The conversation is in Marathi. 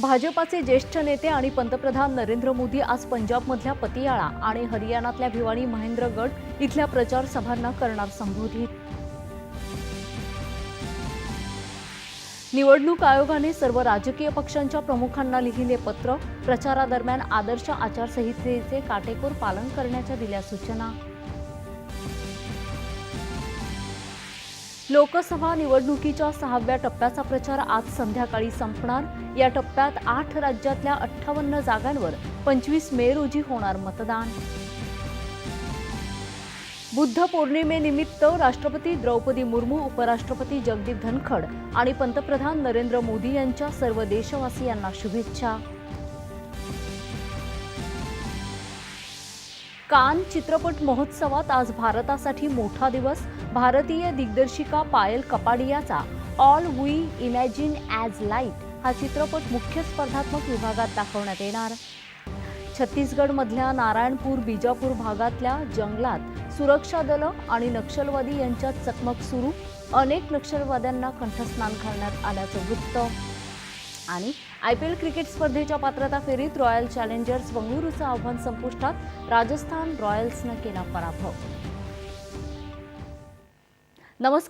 भाजपाचे ज्येष्ठ नेते आणि पंतप्रधान नरेंद्र मोदी आज पंजाबमधल्या पतियाळा आणि हरियाणातल्या भिवाणी महेंद्रगड इथल्या प्रचार सभांना करणार संबोधित निवडणूक आयोगाने सर्व राजकीय पक्षांच्या प्रमुखांना लिहिले पत्र प्रचारादरम्यान आदर्श आचारसंहितेचे काटेकोर पालन करण्याच्या दिल्या सूचना. लोकसभा निवडणुकीच्या सहाव्या टप्प्याचा प्रचार आज संध्याकाळी संपणार. या टप्प्यात आठ राज्यातल्या अठ्ठावन्न जागांवर पंचवीस मे रोजी होणार मतदान. बुद्ध पौर्णिमेनिमित्त राष्ट्रपती द्रौपदी मुर्मू उपराष्ट्रपती जगदीप धनखड आणि पंतप्रधान नरेंद्र मोदी यांच्या सर्व देशवासियांना शुभेच्छा. कान चित्रपट महोत्सवात आज भारतासाठी मोठा दिवस. भारतीय दिग्दर्शिका Payal कपाडियाचा All We Imagine as Light हा चित्रपट मुख्य स्पर्धात्मक विभागात दाखवण्यात येणार. छत्तीसगडमधल्या नारायणपूर बिजापूर भागातल्या जंगलात सुरक्षा दलं आणि नक्षलवादी यांच्यात चकमक सुरू. अनेक नक्षलवाद्यांना कंठस्नान घालण्यात आल्याचं वृत्त. आणि आय पी एल क्रिकेट स्पर्धेच्या पात्रता फेरीत रॉयल चॅलेंजर्स बंगळुरूचं आव्हान संपुष्टात. राजस्थान रॉयल्सनं केला पराभव. नमस्कार.